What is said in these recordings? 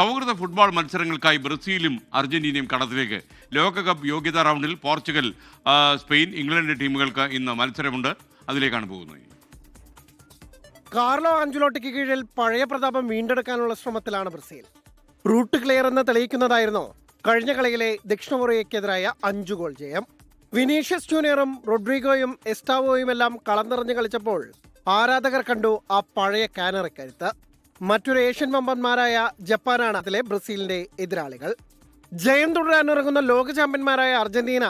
സൗഹൃദ ഫുട്ബോൾ മത്സരങ്ങൾക്കായി ബ്രസീലും അർജന്റീനയും കടത്തിലേക്ക്. ലോകകപ്പ് യോഗ്യതാ റൗണ്ടിൽ പോർച്ചുഗൽ സ്പെയിൻ ഇംഗ്ലണ്ട് ടീമുകൾക്ക് ഇന്ന് മത്സരമുണ്ട്. അതിലേക്കാണ് പോകുന്നത്. കാർലോ ആഞ്ചുലോട്ടിക്ക് കീഴിൽ പഴയ പ്രതാപം വീണ്ടെടുക്കാനുള്ള ശ്രമത്തിലാണ് ബ്രസീൽ. റൂട്ട് ക്ലിയർ എന്ന് തെളിയിക്കുന്നതായിരുന്നു കഴിഞ്ഞ കളിയിലെ ദക്ഷിണ കൊറിയയ്ക്കെതിരായ അഞ്ചു ഗോൾ ജയം. വിനീഷ്യസ് ജൂനിയറും റൊഡ്രിഗോയും എസ്റ്റാവോയും എല്ലാം കളം നിറഞ്ഞു കളിച്ചപ്പോൾ ആരാധകർ കണ്ടു ആ പഴയ കാനറക്കരുത്ത് മറ്റൊരു ഏഷ്യൻ വമ്പന്മാരായ ജപ്പാനാണ് അതിലെ ബ്രസീലിന്റെ എതിരാളികൾ. ജയം തുടരാനിറങ്ങുന്ന ലോക ചാമ്പ്യന്മാരായ അർജന്റീന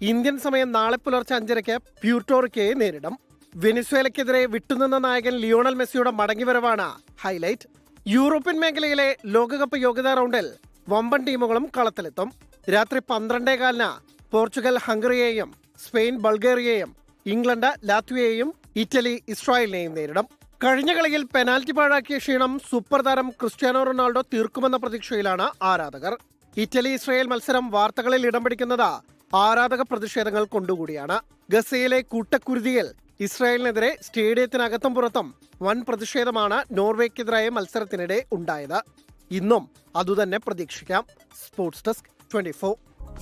ഇന്ത്യൻ സമയം നാളെ പുലർച്ചെ അഞ്ചരയ്ക്ക് പ്യൂട്ടോറിക്കയെ നേരിടും. വെനിസ്വേലയ്ക്കെതിരെ വിട്ടുനിന്ന നായകൻ ലിയോണൽ മെസ്സിയുടെ മടങ്ങിവരവാണ് ഹൈലൈറ്റ്. യൂറോപ്യൻ മേഖലയിലെ ലോകകപ്പ് യോഗ്യതാ റൗണ്ടിൽ വമ്പൻ ടീമുകളും കളത്തിലെത്തും. രാത്രി പന്ത്രണ്ടേ കാലിന് പോർച്ചുഗൽ ഹംഗറിയെയും സ്പെയിൻ ബൾഗേറിയയെയും ഇംഗ്ലണ്ട് ലാത്വിയയെയും ഇറ്റലി ഇസ്രായേലിനെയും നേരിടും. കഴിഞ്ഞ കളിയിൽ പെനാൽറ്റി പാഴാക്കിയ ക്ഷീണം സൂപ്പർ താരം ക്രിസ്ത്യാനോ റൊണാൾഡോ തീർക്കുമെന്ന പ്രതീക്ഷയിലാണ് ആരാധകർ. ഇറ്റലി ഇസ്രായേൽ മത്സരം വാർത്തകളിൽ ഇടം പിടിക്കുന്നത് ആരാധക പ്രതിഷേധങ്ങൾ കൊണ്ടുകൂടിയാണ്. ഗസയിലെ കൂട്ടക്കുരുതിയിൽ ഇസ്രായേലിനെതിരെ സ്റ്റേഡിയത്തിനകത്തും പുറത്തും വൻ പ്രതിഷേധമാണ് നോർവേക്കെതിരായ മത്സരത്തിനിടെ ഉണ്ടായത്. ഇന്നും അതുതന്നെ പ്രതീക്ഷിക്കാം. Sports desk twenty